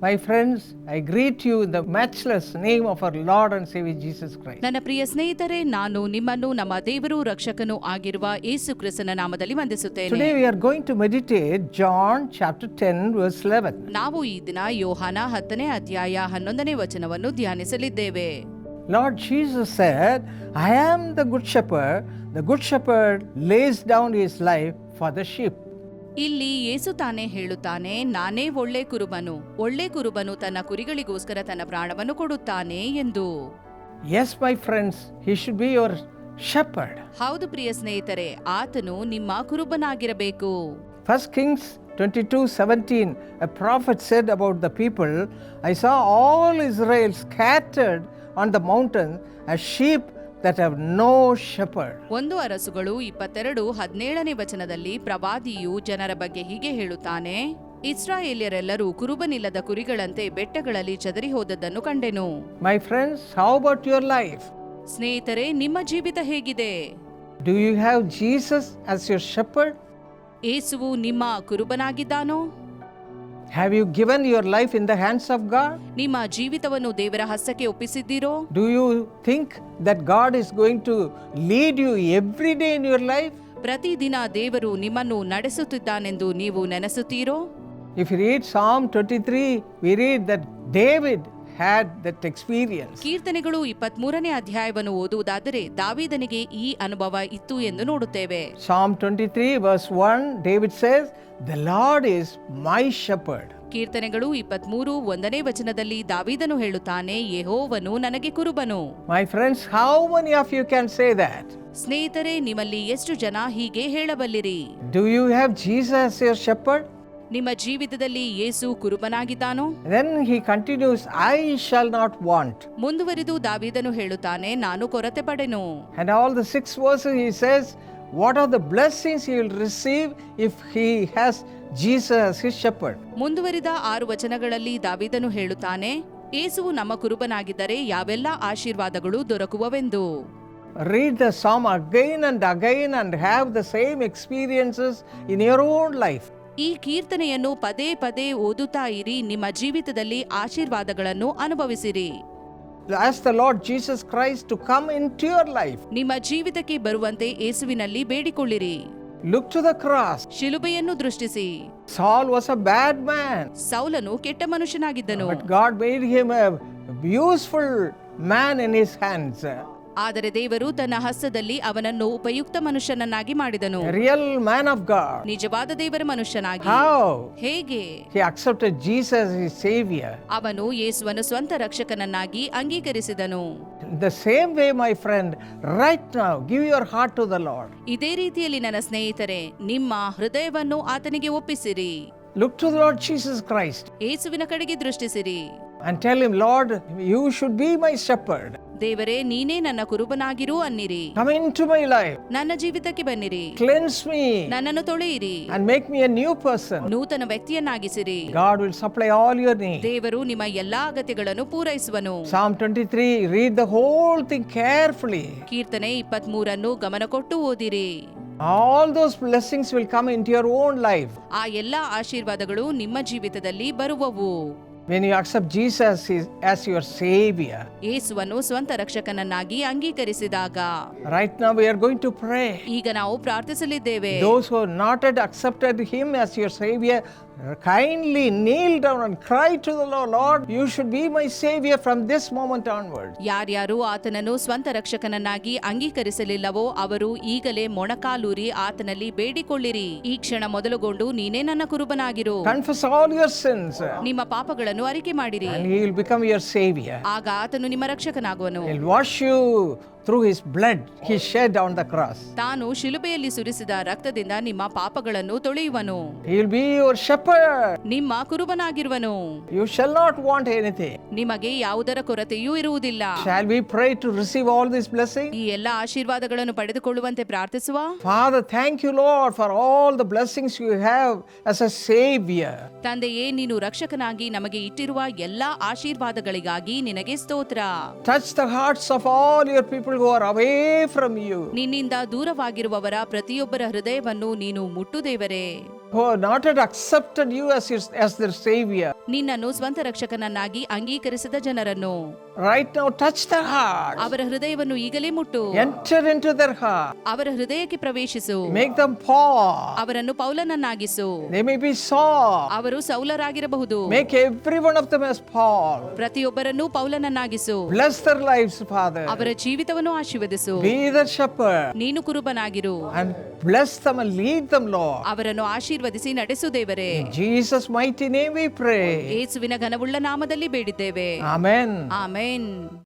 My friends, I greet you in the matchless name of our Lord and Savior Jesus Christ. ನನ್ನ ಪ್ರಿಯ ಸ್ನೇಹಿತರೆ ನಾನು ನಿಮ್ಮನ್ನು ನಮ್ಮ ದೇವರು ರಕ್ಷಕನೂ ಆಗಿರುವ ಯೇಸು ಕ್ರಿಸ್ತನ ನಾಮದಲ್ಲಿ ವಂದಿಸುತ್ತೇನೆ Today we are going to meditate John chapter 10 verse 11. ನಾವು ಈ ದಿನ ಯೋಹಾನ ಹತ್ತನೇ ಅಧ್ಯಾಯ ಹನ್ನೊಂದನೇ ವಚನವನ್ನು ಧ್ಯಾನಿಸಲಿದ್ದೇವೆ Lord Jesus said, I am the good shepherd. The good shepherd lays down his life for the sheep. ಇಲ್ಲಿ ಏಸು ತಾನೇ ಹೇಳುತ್ತಾನೆ ನಾನೇ ಒಳ್ಳೆ ಕುರುಬನು ಒಳ್ಳೆ ಕುರುಬನು ತನ್ನ ಕುರಿಗಳಿಗೋಸ್ಕರ ತನ್ನ ಪ್ರಾಣವನ್ನು ಕೊಡುತ್ತಾನೆ ಎಂದು. Yes my friends he should be your shepherd ಹೌದು ಪ್ರಿಯ ಸ್ನೇಹಿತರೆ ಆತನು ನಿಮ್ಮ ಕುರುಬನಾಗಿರಬೇಕು. First Kings twenty two seventeen about the people I saw all scattered on the mountain a sheep that have no shepherd. ಒಂದು ಅರಸುಗಳು ಇಪ್ಪತ್ತೆರಡು ಹದಿನೇಳನೇ ವಚನದಲ್ಲಿ ಪ್ರವಾದಿಯು ಜನರ ಬಗ್ಗೆ ಹೀಗೆ ಹೇಳುತ್ತಾನೆ ಇಸ್ರಾಯೇಲ್ಯರೆಲ್ಲರೂ ಕುರುಬನಿಲ್ಲದ ಕುರಿಗಳಂತೆ ಬೆಟ್ಟಗಳಲ್ಲಿ ಚದರಿ ಹೋದದ್ದನ್ನು ಕಂಡೆನು My friends, how about your life? ಸ್ನೇಹಿತರೆ ನಿಮ್ಮ ಜೀವಿತ ಹೇಗಿದೆ Do you have Jesus as your shepherd? ಏಸುವು ನಿಮ್ಮ ಕುರುಬನಾಗಿದ್ದಾನೋ Have you given your life in the hands of God? ನಿಮ್ಮ ಜೀವಿತವನ್ನು ದೇವರ ಹಸ್ತಕ್ಕೆ ಒಪ್ಪಿಸಿದ್ದೀರೋ Do you think that God is going to lead you every day in your life? ಪ್ರತಿದಿನ ದೇವರು ನಿಮ್ಮನ್ನು ನಡೆಸುತ್ತಿದ್ದಾನೆಂದು ನೀವು ನೆನೆಸುತ್ತೀರೋ If you read Psalm 23, we read that David had that experience. ಕೀರ್ತನೆಗಳು ಇಪ್ಪತ್ಮೂರನೇ ಅಧ್ಯಾಯವನ್ನು ಓದುವುದಾದರೆ ದಾವೀದನಿಗೆ ಈ ಅನುಭವ ಇತ್ತು ಎಂದು ನೋಡುತ್ತೇವೆ Psalm 23, verse 1, David says, The Lord is my shepherd. ಕೀರ್ತನೆಗಳು ಇಪ್ಪತ್ಮೂರು ಒಂದನೇ ವಚನದಲ್ಲಿ ದಾವಿದನು ಹೇಳುತ್ತಾನೆ ಯೆಹೋವನು ನನಗೆ ಕುರುಬನು My friends, how many of you can say that? ಸ್ನೇಹಿತರೆ ನಿಮ್ಮಲ್ಲಿ ಎಷ್ಟು ಜನ ಹೀಗೆ ಹೇಳಬಲ್ಲಿರಿ Do you have Jesus your shepherd? ನಿಮ್ಮ ಜೀವಿತದಲ್ಲಿ ಯೇಸು ಕುರುಬನಾಗಿದ್ದಾನೋ Then he continues, I shall not want. ಮುಂದುವರಿದು ದಾವಿದನು ಹೇಳುತ್ತಾನೆ ನಾನು ಕೊರತೆ ಪಡೆನು And all the six verses he says, What are the blessings he will receive if he has Jesus as his shepherd? ಮುಂದುವರಿದ ಆರು ವಚನಗಳಲ್ಲಿ ದಾವಿದನು ಹೇಳುತ್ತಾನೆ ಏಸುವು ನಮ್ಮ ಕುರುಬನಾಗಿದ್ದರೆ ಯಾವೆಲ್ಲ ಆಶೀರ್ವಾದಗಳು ದೊರಕುವವೆಂದು Read the psalm again and again and have the same experiences in your own life. ಈ ಕೀರ್ತನೆಯನ್ನು ಪದೇ ಪದೇ ಓದುತ್ತಾ ಇರಿ ನಿಮ್ಮ ಜೀವಿತದಲ್ಲಿ ಆಶೀರ್ವಾದಗಳನ್ನು ಅನುಭವಿಸಿರಿ to come into your life. ನಿಮ್ಮ ಜೀವಿತಕ್ಕೆ ಬರುವಂತೆ ಏಸುವಿನಲ್ಲಿ ಬೇಡಿಕೊಳ್ಳಿರಿ Look to the cross. ಶಿಲುಬೆಯನ್ನು ದೃಷ್ಟಿಸಿ Saul was a bad man, ಸೌಲನು ಕೆಟ್ಟ ಮನುಷ್ಯನಾಗಿದ್ದನು but God made him a useful man in his hands. ಆದರೆ ದೇವರು ತನ್ನ ಹಸ್ತದಲ್ಲಿ ಅವನನ್ನು ಉಪಯುಕ್ತ ಮನುಷ್ಯನನ್ನಾಗಿ ಮಾಡಿದನು. ರಿಯಲ್ ಮ್ಯಾನ್ ಆಫ್ ಗಾಡ್ ನಿಜವಾದ ದೇವರ ಮನುಷ್ಯನಾಗಿ. ಹೇಗೆ? As his ಅವನು ಯೇಸುವನ್ನು ಸ್ವಂತ ರಕ್ಷಕನನ್ನಾಗಿ ಅಂಗೀಕರಿಸಿದನು. The same way my friend right now give your heart to the Lord ಇದೇ ರೀತಿಯಲ್ಲಿ ನನ್ನ ಸ್ನೇಹಿತರೆ ನಿಮ್ಮ ಹೃದಯವನ್ನು ಆತನಿಗೆ ಒಪ್ಪಿಸಿರಿ. Look to the Lord Jesus Christ ಯೇಸುವಿನ ಕಡೆಗೆ ದೃಷ್ಟಿಸಿರಿ. And tell him, Lord you should be my shepherd. ದೇವರೇ ನೀನೇ ನನ್ನ ಕುರುಬನಾಗಿರು ಅನ್ನಿರಿ. ಟು ಮೈ ಲೈಫ್ ನನ್ನ ಜೀವಿತಕ್ಕೆ ಬನ್ನಿರಿ. ಕ್ಲೆನ್ಸ್ ಮೀ ನನ್ನನ್ನು ತೊಳೆಯಿರಿ. ಮೇಕ್ ಮೀ ನ್ಯೂ ಪರ್ಸನ್ ನೂತನ ವ್ಯಕ್ತಿಯನ್ನಾಗಿಸಿರಿ. God will supply all your need ದೇವರು ನಿಮ್ಮ ಎಲ್ಲಾ ಅಗತ್ಯಗಳನ್ನು ಪೂರೈಸುವನು. Psalm 23 read the whole thing carefully ಕೀರ್ತನೆ 23 ಅನ್ನು ಗಮನ ಕೊಟ್ಟು ಓದಿರಿ. All those blessings will come in to own life ಆ ಎಲ್ಲಾ ಆಶೀರ್ವಾದಗಳು ನಿಮ್ಮ ಜೀವಿತದಲ್ಲಿ ಬರುವವು. When you accept Jesus as your saviour ಯೇಸುವನ್ನು ಸ್ವಂತ ರಕ್ಷಕನನ್ನಾಗಿ ಅಂಗೀಕರಿಸಿದಾಗ right now we are going to pray ಈಗ ನಾವು ಪ್ರಾರ್ಥಿಸಲಿದ್ದೇವೆ. Those who not at accepted him as your saviour kindly kneel down cry to the you should be my saviour from this moment onward ಯಾರ್ಯಾರು ಆತನನ್ನು ಸ್ವಂತ ರಕ್ಷಕನನ್ನಾಗಿ ಅಂಗೀಕರಿಸಲಿಲ್ಲವೋ ಅವರು ಈಗಲೇ ಮೊಣಕಾಲೂರಿ ಆತನಲ್ಲಿ ಬೇಡಿಕೊಳ್ಳಿರಿ. ಈ ಕ್ಷಣ ಮೊದಲುಗೊಂಡು ನೀನೇ ನನ್ನ ಕುರುಬನಾಗಿರು. ಕನ್ಫಸ್ ಆಲ್ ಯುವರ್ ಸಿನ್ಸ್ ನಿಮ್ಮ ಪಾಪಗಳನ್ನು ಅರಿಕೆ ಮಾಡಿರಿ. ಸೇವಿಯರ್ ಆಗ ಆತನು ನಿಮ್ಮ ರಕ್ಷಕನಾಗುವನು. Wash you through his blood he shed on the cross ತಾನು ಶಿಲುಬೆಯಲ್ಲಿ ಸುರಿಸಿದ ರಕ್ತದಿಂದ ನಿಮ್ಮ ಪಾಪಗಳನ್ನು ತೊಳೆಯುವನು. He will be your shepherd ನಿಮ್ಮ ಕುರುಬನಾಗಿರುವನು. You shall not want anything ನಿಮಗೆ ಯಾವುದರ ಕೊರತೆಯೂ ಇರುವುದಿಲ್ಲ. Shall we pray to receive all this blessing ಈ ಎಲ್ಲ ಆಶೀರ್ವಾದಗಳನ್ನು ಪಡೆದುಕೊಳ್ಳುವಂತೆ ಪ್ರಾರ್ಥಿಸುವ? Father thank you Lord for all the blessings you have as a saviour ತಂದೆಯೇ ನೀನು ರಕ್ಷಕನಾಗಿ ನಮಗೆ ಇಟ್ಟಿರುವ ಎಲ್ಲಾ ಆಶೀರ್ವಾದಗಳಿಗಾಗಿ ನಿನಗೆ ಸ್ತೋತ್ರ. Touch the hearts of all your people people who are away from you. ನಿನ್ನಿಂದ ದೂರವಾಗಿರುವವರ ಪ್ರತಿಯೊಬ್ಬರ ಹೃದಯವನ್ನು ನೀನು ಮುಟ್ಟುದೇವರೇ who have not yet accepted you as, your, as their Savior. ನಿನ್ನನ್ನು ಸ್ವಂತ ರಕ್ಷಕನನ್ನಾಗಿ ಅಂಗೀಕರಿಸಿದ ಜನರನ್ನು Right now, touch their hearts. ಅವರ ಹೃದಯವನ್ನು ಈಗಲೇ ಮುಟ್ಟು Enter into their heart. ಅವರ ಹೃದಯಕ್ಕೆ ಪ್ರವೇಶಿಸು Make them Paul. ಅವರನ್ನು ಪೌಲನನ್ನಾಗಿಸು They may be Saul. ಅವರು ಸೌಲರಾಗಿರಬಹುದು Make every one of them as Paul. ಪ್ರತಿಯೊಬ್ಬರನ್ನು ಪೌಲನನ್ನಾಗಿಸು Bless their lives, Father. ಅವರ ಜೀವಿತವನ್ನು ಆಶೀರ್ವದಿಸು Be their shepherd. ನೀನು ಕುರುಬನಾಗಿರು And bless them and lead them, Lord. ಅವರನ್ನು ಆಶೀರ್ವದಿಸಿ ನಡೆಸು ದೇವರೇ In Jesus' mighty name we pray. ಏಸುವಿನ ಘನವುಳ್ಳ ನಾಮದಲ್ಲಿ ಬೇಡಿದ್ದೇವೆ Amen. ಆಮೇನ್ Amen.